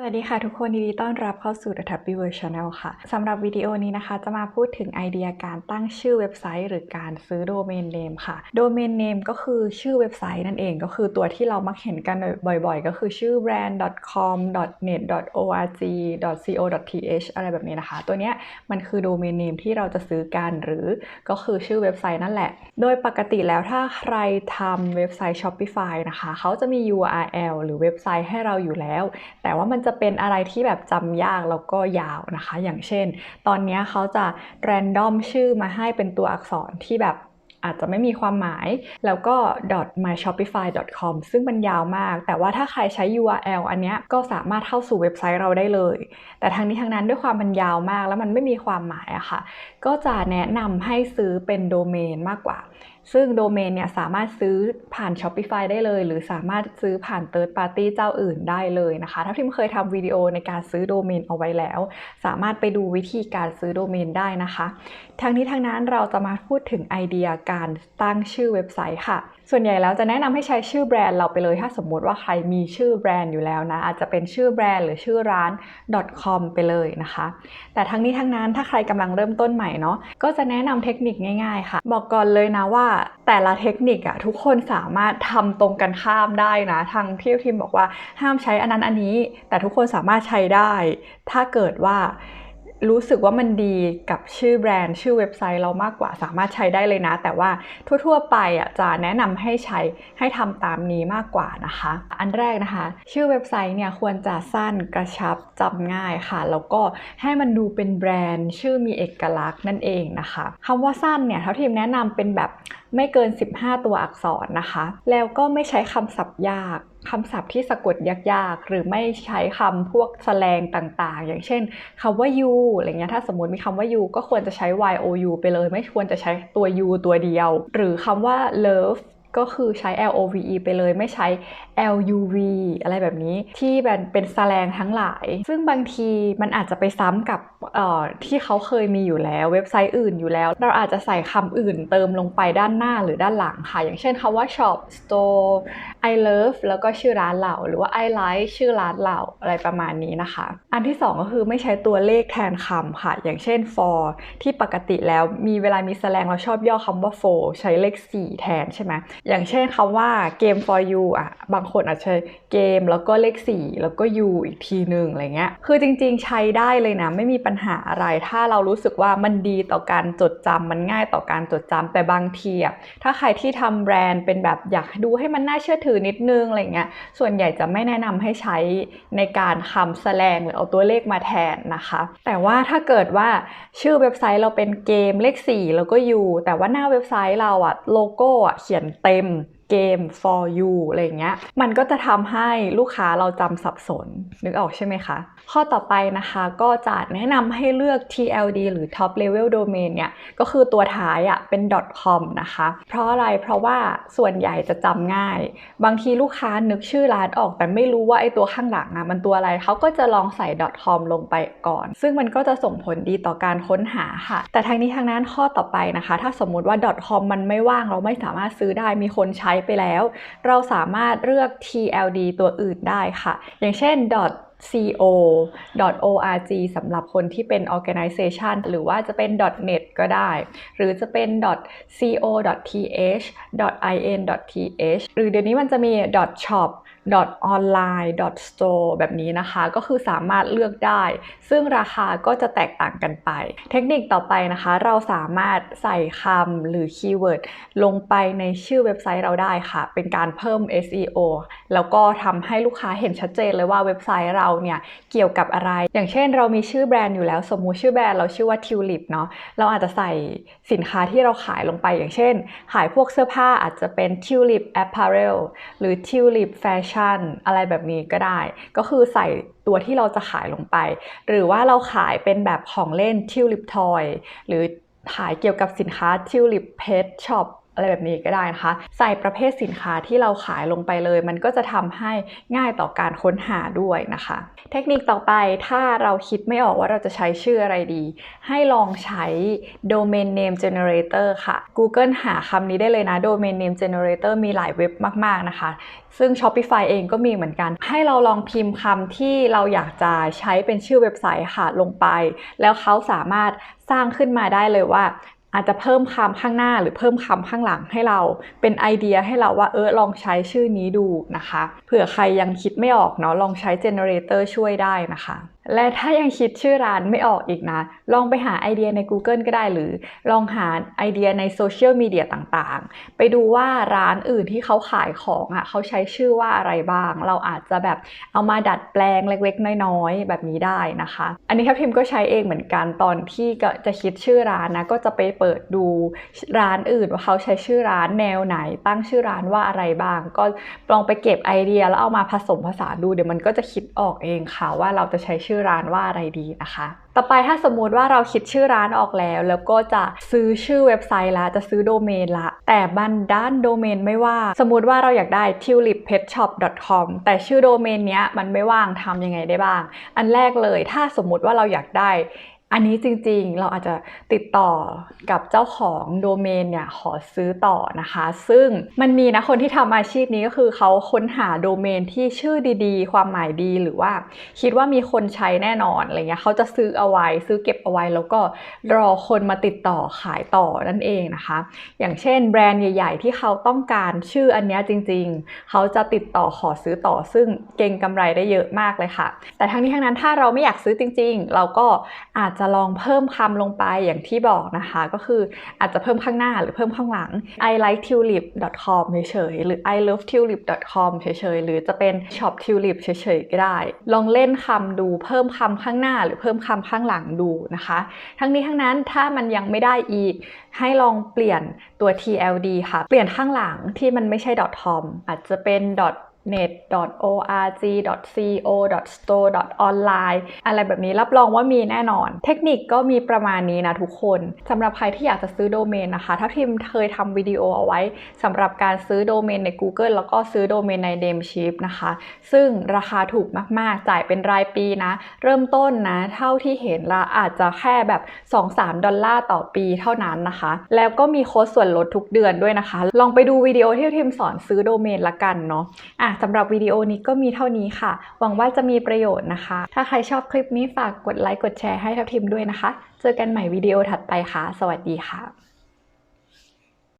สวัสดีค่ะทุกคนยินดีต้อนรับเข้าสู่ The Tappy World Channel ค่ะสำหรับวิดีโอนี้นะคะ จะมาพูดถึงไอเดียการตั้งชื่อเว็บไซต์ หรือการซื้อโดเมนเนมค่ะโดเมนเนมก็คือชื่อเว็บไซต์นั่นเองก็คือตัวที่เรามักเห็นกันบ่อยๆ ก็คือชื่อ brand.com net org co th อะไรแบบนี้นะคะ ตัวเนี้ยมันคือโดเมนเนมที่เราจะซื้อกันหรือก็คือชื่อเว็บไซต์นั่นแหละ โดยปกติแล้วถ้าใครทำเว็บไซต์ Shopify นะคะเขาจะมี URL หรือเว็บไซต์ให้เราอยู่แล้ว แต่ว่ามันจะเป็นอะไรที่แบบจำยากแล้วก็ยาวนะคะ อย่างเช่น ตอนนี้เขาจะ random ชื่อมาให้เป็นตัวอักษรที่แบบอาจจะไม่มีความหมาย แล้วก็ .myshopify.com ซึ่งมันยาวมาก แต่ว่าถ้าใครใช้ URL อันเนี้ยก็สามารถเข้าสู่เว็บไซต์เราได้เลย แต่ทั้งนี้ทั้งนั้นด้วยความมันยาวมากแล้วมันไม่มีความหมายอะค่ะ ก็จะแนะนำให้ซื้อเป็นโดเมนมากกว่า ซึ่งโดเมนเนี่ยสามารถซื้อผ่าน Shopify ได้เลย หรือสามารถซื้อผ่าน Third Party เจ้าอื่นได้เลยนะคะถ้าทิมเคยทำวิดีโอในการซื้อโดเมนเอาไว้แล้ว สามารถไปดูวิธีการซื้อโดเมนได้นะคะทั้งนี้ทั้งนั้นเราจะมาพูดถึงไอเดียการตั้งชื่อเว็บไซต์ค่ะ ส่วนใหญ่แล้วจะแนะนำให้ใช้ชื่อแบรนด์เราไปเลย ถ้าสมมติว่าใครมีชื่อแบรนด์อยู่แล้วนะ อาจจะเป็นชื่อแบรนด์หรือชื่อร้าน .com ไปเลยนะคะ แต่ทั้งนี้ทั้งนั้นถ้าใครกำลังเริ่มต้นใหม่เนาะก็จะแนะนำเทคนิคง่าย ๆ ค่ะ บอกก่อนเลยนะว่าแต่ละเทคนิคอะทุกคนสามารถทำตรงกันข้ามได้นะทางที่ทีมบอกว่าห้ามใช้อันนั้นอันนี้ แต่ทุกคนสามารถใช้ได้ ถ้าเกิดว่า รู้สึกว่ามันดีกับชื่อแบรนด์ชื่อเว็บไซต์เรามากกว่าสามารถใช้ได้เลยนะ แต่ว่าทั่วๆไปอะจะแนะนำให้ใช้ให้ทำตามนี้มากกว่านะคะ อันแรกนะคะ ชื่อเว็บไซต์เนี่ยควรจะสั้นกระชับจำง่ายค่ะ แล้วก็ให้มันดูเป็นแบรนด์ ชื่อมีเอกลักษณ์นั่นเองนะคะคำว่าสั้นเนี่ยเท่าทีมแนะนำเป็นแบบไม่เกิน 15 ตัวอักษรนะคะ แล้วก็ไม่ใช้คำศัพท์ยาก คำศัพท์ที่สะกดยากๆ หรือไม่ใช้คำพวกแสลงต่างๆ อย่างเช่นคำว่า you อะไรเงี้ยถ้าสมมติมีคำว่า you ก็ควรจะใช้ you ไปเลย ไม่ควรจะใช้ตัว you ตัวเดียว หรือคำว่า love ก็คือใช้ love ไปเลยไม่ใช้ luv อะไรแบบนี้ที่เป็นเป็นแสลงทั้งหลาย ซึ่งบางทีมันอาจจะไปซ้ำกับที่เขาเคยมีอยู่แล้วเว็บไซต์อื่นอยู่แล้ว เราอาจจะใส่คำอื่นเติมลงไปด้านหน้าหรือด้านหลังค่ะ อย่างเช่นคำว่า shop store I love แล้วก็ชื่อร้านเราหรือว่า I like ชื่อร้านเราอะไรประมาณนี้นะคะ อันที่ 2 ก็คือไม่ใช้ตัวเลขแทนคำค่ะ อย่างเช่น for ที่ปกติแล้วมีเวลามีแสลงเราชอบย่อคำว่า for ใช้เลข 4 แทนใช่ไหมอย่างเช่นคำว่า game for you อะ บางคนอาจจะใช้เกมแล้วก็เลข 4 แล้วก็ you อีกทีหนึ่งอะไรเงี้ย คือจริงๆใช้ได้เลยนะ ไม่มีปัญหาอะไร ถ้าเรารู้สึกว่ามันดีต่อการจดจำมันง่ายต่อการจดจำแต่บางทีอะถ้าใครที่ทำแบรนด์เป็นแบบอยากดูให้มันน่าเชื่อถือนิดนึงอะไรเงี้ย ส่วนใหญ่จะไม่แนะนำให้ใช้ในการคำแสลงหรือเอาตัวเลขมาแทนนะคะ แต่ว่าถ้าเกิดว่าชื่อเว็บไซต์เราเป็นเกมเลข 4 แล้วก็ you แต่ว่าหน้าเว็บไซต์เราอะโลโก้อะเขียนเต็ม เกม for you อะไรเงี้ย มันก็จะทำให้ลูกค้าเราจำสับสน นึกออกใช่ไหมคะ ข้อต่อไปนะคะก็จะแนะนำให้เลือก TLD หรือ top level domain เนี่ย ก็คือตัวท้ายอะ่ะเป็น .com นะคะ เพราะอะไร เพราะว่าส่วนใหญ่จะจำง่าย บางทีลูกค้านึกชื่อร้านออกแต่ไม่รู้ว่าไอ้ตัวข้างหลังอะ่ะมันตัวอะไร เขาก็จะลองใส่ .com ลงไปก่อน ซึ่งมันก็จะส่งผลดีต่อการค้นหาค่ะ แต่ทางนี้ทางนั้นข้อต่อไปนะคะ ถ้าสมมติว่า .com มันไม่ว่างเราไม่สามารถซื้อได้มีคนใช้ไปแล้ว เราสามารถเลือก TLD ตัวอื่นได้ค่ะ อย่างเช่น co org สำหรับคนที่เป็น organization หรือว่าจะเป็น .net ก็ได้ หรือจะเป็น co th in th หรือเดี๋ยวนี้มันจะมี shop online store แบบนี้นะคะ ก็คือสามารถเลือกได้ ซึ่งราคาก็จะแตกต่างกันไป เทคนิคต่อไปนะคะ เราสามารถใส่คำหรือคีย์เวิร์ดลงไปในชื่อเว็บไซต์เราได้ค่ะ เป็นการเพิ่ม SEO แล้วก็ทำให้ลูกค้าเห็นชัดเจนเลยว่าเว็บไซต์เราเนี่ยเกี่ยวกับอะไร อย่างเช่น เรามีชื่อแบรนด์อยู่แล้ว สมมุติชื่อแบรนด์เราชื่อว่า Tulip เนาะ เราอาจจะใส่สินค้าที่เราขายลงไป อย่างเช่น ขายพวกเสื้อผ้าอาจจะเป็น Tulip Apparel หรือ Tulip Fashion อะไรแบบนี้ก็ได้ ก็คือใส่ตัวที่เราจะขายลงไป หรือว่าเราขายเป็นแบบของเล่น Tulip Toy หรือขายเกี่ยวกับสินค้า Tulip Pet Shop อะไรแบบนี้ก็ได้นะคะ ใส่ประเภทสินค้าที่เราขายลงไปเลย มันก็จะทำให้ง่ายต่อการค้นหาด้วยนะคะ เทคนิคต่อไปถ้าเราคิดไม่ออกว่าเราจะใช้ชื่ออะไรดี ให้ลองใช้ domain name generator ค่ะ Google หาคำนี้ได้เลยนะ domain name generator มีหลายเว็บมาก ๆ นะคะ ซึ่ง Shopify เองก็มีเหมือนกัน ให้เราลองพิมพ์คำที่เราอยากจะใช้เป็นชื่อเว็บไซต์ค่ะลงไป แล้วเขาสามารถสร้างขึ้นมาได้เลยว่า อาจจะเพิ่มคำข้างหน้าหรือเพิ่มคำข้างหลังให้เราเป็นไอเดียให้เราว่าเออลองใช้ชื่อนี้ดูนะคะ เผื่อใครยังคิดไม่ออกเนาะลองใช้เจเนเรเตอร์ช่วยได้นะคะ และถ้ายังคิดชื่อร้านไม่ออกอีกนะ ลองไปหาไอเดียใน Google ก็ได้หรือ ลองหาไอเดียในโซเชียลมีเดียต่างๆ ไปดูว่าร้านอื่นที่เขาขายของอะเขาใช้ชื่อว่าอะไรบ้าง เราอาจจะแบบเอามาดัดแปลงเล็กๆ น้อยๆ แบบนี้ได้นะคะ อันนี้ครับพิมก็ใช้เองเหมือนกันตอนที่จะคิดชื่อร้านนะก็จะไปเปิดดูร้านอื่นว่าเขาใช้ชื่อร้านแนวไหน ตั้งชื่อร้านว่าอะไรบ้าง ก็ลองไปเก็บไอเดียแล้วเอามาผสมผสานดูเดี๋ยวมันก็จะคิดออกเองค่ะว่าเราจะใช้ชื่อร้านว่าอะไรดีนะคะ ต่อไปถ้าสมมุติว่าเราคิดชื่อร้านออกแล้ว แล้วก็จะซื้อชื่อเว็บไซต์ละจะซื้อโดเมนละ แต่บันด้านโดเมนไม่ว่างสมมุติว่าเราอยากได้ tulipetshop.com แต่ชื่อโดเมนเนี้ยมันไม่ว่างทำยังไงได้บ้าง อันแรกเลยถ้าสมมุติว่าเราอยากได้ อันนี้จริงๆ เราอาจจะติดต่อกับเจ้าของโดเมนเนี่ยขอซื้อต่อนะคะ ซึ่งมันมีนะคนที่ทำอาชีพนี้ก็คือเขาค้นหาโดเมนที่ชื่อดีๆ ความหมายดีหรือว่า คิดว่ามีคนใช้แน่นอนอะไรเงี้ยเขาจะซื้อเอาไว้ ซื้อเก็บเอาไว้ แล้วก็รอคนมาติดต่อขายต่อนั่นเองนะคะ อย่างเช่น แบรนด์ใหญ่ ๆ ที่เขาต้องการชื่ออันเนี้ยจริง ๆ เขาจะติดต่อขอซื้อต่อ ซึ่งเก่งกำไรได้เยอะมากเลยค่ะ แต่ทั้งนี้ทั้งนั้นถ้าเราไม่อยากซื้อจริง ๆ เราก็อาจจะลองเพิ่มคำลงไปอย่างที่บอกนะคะ ก็คืออาจจะเพิ่มข้างหน้าหรือเพิ่มข้างหลัง i like tulip com เฉยๆหรือ i love tulip com เฉยๆหรือจะเป็น shop tulip เฉยๆก็ได้ ลองเล่นคำดูเพิ่มคำข้างหน้า หรือเพิ่มคำข้างหลังดูนะคะ ทั้งนี้ทั้งนั้นถ้ามันยังไม่ได้อีก ให้ลองเปลี่ยนตัว TLD ค่ะ เปลี่ยนข้างหลังที่มันไม่ใช่ .com อาจจะเป็น net org co store online อะไรแบบนี้รับรองว่ามีแน่นอน เทคนิคก็มีประมาณนี้นะทุกคนสำหรับใครที่อยากจะซื้อโดเมนนะคะ ถ้าพิมเคยทำวิดีโอเอาไว้สำหรับการซื้อโดเมนใน Google แล้วก็ซื้อโดเมนใน Namecheap นะคะ ซึ่งราคาถูกมาก ๆ จ่ายเป็นรายปีนะ เริ่มต้นนะ เท่าที่เห็นละอาจจะแค่แบบ 2-3 ดอลลาร์ต่อปีเท่านั้นนะคะ แล้วก็มีโค้ดส่วนลดทุกเดือนด้วยนะคะ ลองไปดูวิดีโอที่ทีมสอนซื้อโดเมนละกันเนาะอะสำหรับวิดีโอนี้ก็มีเท่านี้ค่ะ หวังว่าจะมีประโยชน์นะคะ ถ้าใครชอบคลิปนี้ฝากกดไลค์กดแชร์ให้ทัพทิมด้วยนะคะ เจอกันใหม่วิดีโอถัดไปค่ะ สวัสดีค่ะ